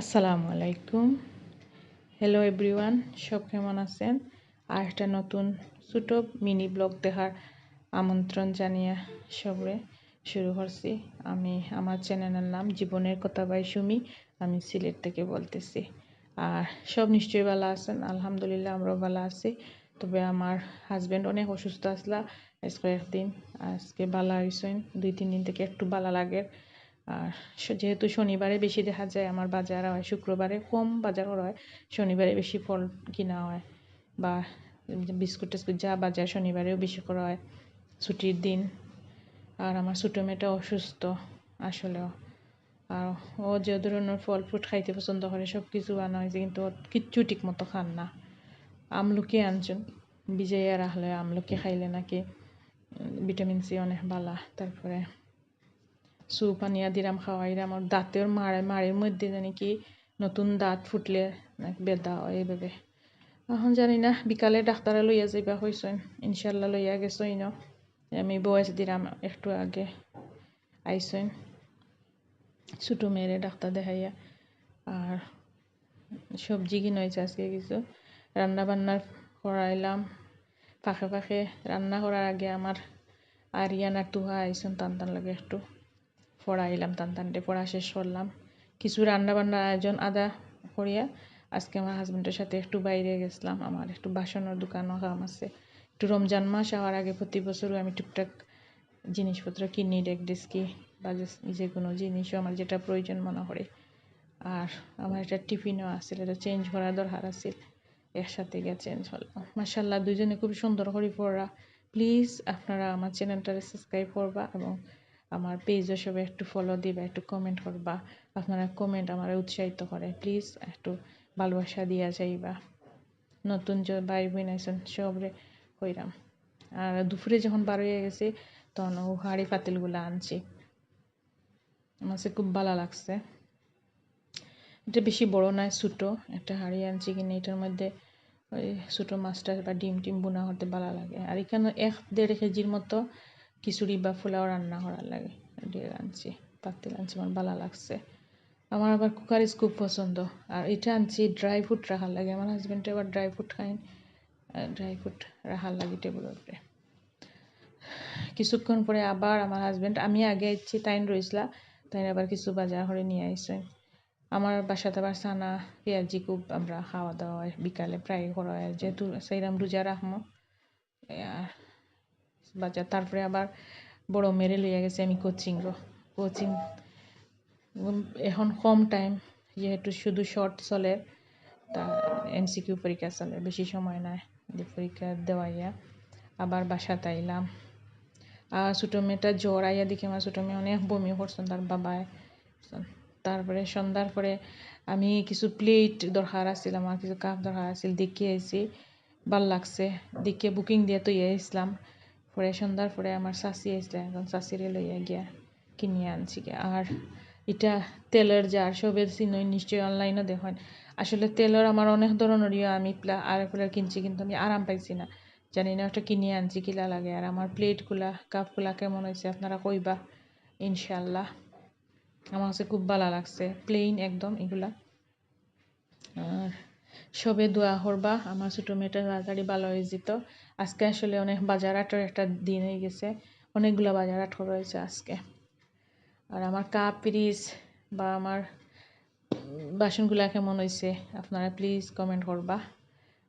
আসসালামু আলাইকুম। Hello everyone সব কেমন আছেন? আর একটা নতুন ছোটো মিনি ব্লগ দেখার আমন্ত্রণ জানিয়ে সবরে শুরু করছি। আমি আমার চ্যানেলের নাম জীবনের কথা বাই সুমি, আমি সিলেট থেকে বলতেছি। আর সব নিশ্চয়ই ভালো আছেন? আলহামদুলিল্লাহ আমরাও ভালো আছি। তবে আমার হাজব্যান্ড অনেক অসুস্থ আসলা, আজকে একদিন, আজকে বালা হয়েছেন দুই তিন দিন থেকে একটু বালা লাগে। আর যেহেতু শনিবারে বেশি দেখা যায়, আমার বাজার হয়, শুক্রবারে কম বাজার করা হয়, শনিবারে বেশি ফল কিনা হয় বা বিস্কুট টিস্কুট যা বাজার শনিবারেও বেশি করা হয়, ছুটির দিন। আর আমার ছোটো মেয়েটা অসুস্থ আসলেও। আর ও যে ধরনের ফল ফ্রুট খাইতে পছন্দ করে সব কিছু আনা হয়েছে, কিন্তু কিচ্ছু ঠিক মতো খান না। আমলকি আনছেন বিজয়া রাখলে, আমলকি খাইলে নাকি ভিটামিন সি অনেক বালা, তারপরে স্যুপ আনিয়া দিলাম খাওয়াইলাম আর দাঁতের মাড়ে মাড়ের মধ্যে জানি কি নতুন দাঁত ফুটলে বেদা হয় এইভাবে এখন জানি না, বিকালে ডাক্তারে লইয়া যাইবা হয়েছেন ইনশাল্লাহ লইয়া গেছই ন আমি বয়স দিলাম একটু আগে আইসেন ছোটো মেয়েরে ডাক্তার দেখাইয়া। আর সবজি কিনে হয়েছে আজকে কিছু। রান্না বান্নার করাইলাম ফাঁকে ফাঁকে রান্না করার আগে আমার আর তুহা আইসেন টান টান লাগে একটু। পড়াইলাম, টান টানটে পড়া শেষ করলাম। কিছু রান্না বান্নার আয়োজন আদা করিয়া আজকে আমার হাজব্যান্ডের সাথে একটু বাইরে গেছিলাম, আমার একটু বাসনের দোকানও কাম আছে। একটু রমজান মাস হওয়ার আগে প্রতি বছরও আমি টুকটাক জিনিসপত্র কিনি ডেক ডেস্কি বা যে কোনো জিনিসও আমার যেটা প্রয়োজন মনে করে। আর আমার একটা টিফিনও আছিল এটা চেঞ্জ করার দরকার আছিল একসাথে গিয়ে চেঞ্জ হলো মাসাল্লাহ দুজনে খুব সুন্দর করে পড়া। প্লিজ আপনারা আমার চ্যানেলটারে সাবস্ক্রাইব করবা এবং আমার পেজও সবাই একটু ফলো দিবা, একটু কমেন্ট করবা আপনারা কমেন্ট আমার উৎসাহিত করে। প্লিজ একটু ভালোবাসা দিয়া যাইবা। নতুন যে ভাই বোন আছেন সবরে হইরাম আর দুপুরে যখন বার হয়ে গেছে, তখন ও হাঁড়ি পাতিলগুলো আনছি। আমার সে খুব ভালো লাগছে। এটা বেশি বড় নয়, ছোটো। একটা হাঁড়ি আনছি কিনে, এটার মধ্যে ওই ছোটো মাছটা বা ডিম টিম বোনা করতে ভালো লাগে। আর এখানে এক দেড় কেজির মতো খিচুড়ি বা পোলাও রান্না করার লাগে। আনছি পাতিল আনছি, আমার ভালো লাগছে। আমার আবার কুকারিজ খুব পছন্দ, আর এটা আনছি ড্রাই ফ্রুট রাখার লাগে। আমার হাজব্যান্ডে আবার ড্রাই ফ্রুট খাই ড্রাই ফ্রুট রাখার লাগে টেবিলের উপরে। কিছুক্ষণ পরে আবার আমার হাজব্যান্ড আমি আগে ইচ্ছি তাইন রইছিলা তাই আবার কিছু বাজার করে নিয়ে আইসে আমার বাসাতে আবার সানা পেঁয়াজি খুব আমরা খাওয়া দাওয়া বিকালে প্রায় করা হয়। যেহেতু সেইরাম রোজা রাখমো বাজার। তারপরে আবার বড় মেরে লইয়া গেছে আমি কোচিং কোচিং এখন কম টাইম যেহেতু শুধু শর্ট চলে, তা এমসিকিউ পরীক্ষা চলে, বেশি সময় নাই পরীক্ষা দেওয়াইয়া। আবার বাসাতে আইলাম। আর ছোটো মেয়েটা জ্বর আইয়া দেখে আমার ছোটো মেয়ে অনেক বমি করছেন তার বাবায় তারপরে সন্ধ্যার পরে আমি কিছু প্লেট দরকার আছিল, আমার কিছু কাপ দরকার আছিল দেখে আইছি। ভালো লাগছে দেখে বুকিং দিয়ে তো ইয়ে আসলাম পরে সন্ধ্যার পরে আমার শাশি আসলে এখন শাশিরে লইয়া গিয়া কিনিয়ে আনছি গিয়া। আর এটা তেলের জার সবে চিনই নিশ্চয়ই অনলাইনও দেখেন। আসলে তেলের আমার অনেক ধরনেরই আমি প্লা, আর প্লেট কিনছি কিন্তু আমি আরাম পাইছি না। জানি না একটা কিনে আনছি, কিলা লাগে। আর আমার প্লেটগুলা, কাপগুলা কেমন হয়েছে আপনারা কইবা ইনশাল্লাহ আমার কাছে খুব ভালো লাগছে প্লেন একদম এগুলা। আর সবে দোয়া করবা, আমার ছোটো মেয়েটা তাড়াতাড়ি ভালো হয়ে যেত। আজকে আসলে অনেক বাজার আটের একটা দিন হয়ে গেছে, অনেকগুলো বাজার আট রয়েছে আজকে। আর আমার কাপ পিরিজ বা আমার বাসনগুলা কেমন হয়েছে আপনারা প্লিজ কমেন্ট করবা।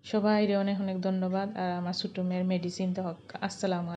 সবাই অনেক অনেক ধন্যবাদ, আর আমার ছোটো মেয়ের মেডিসিন তো আসসালামু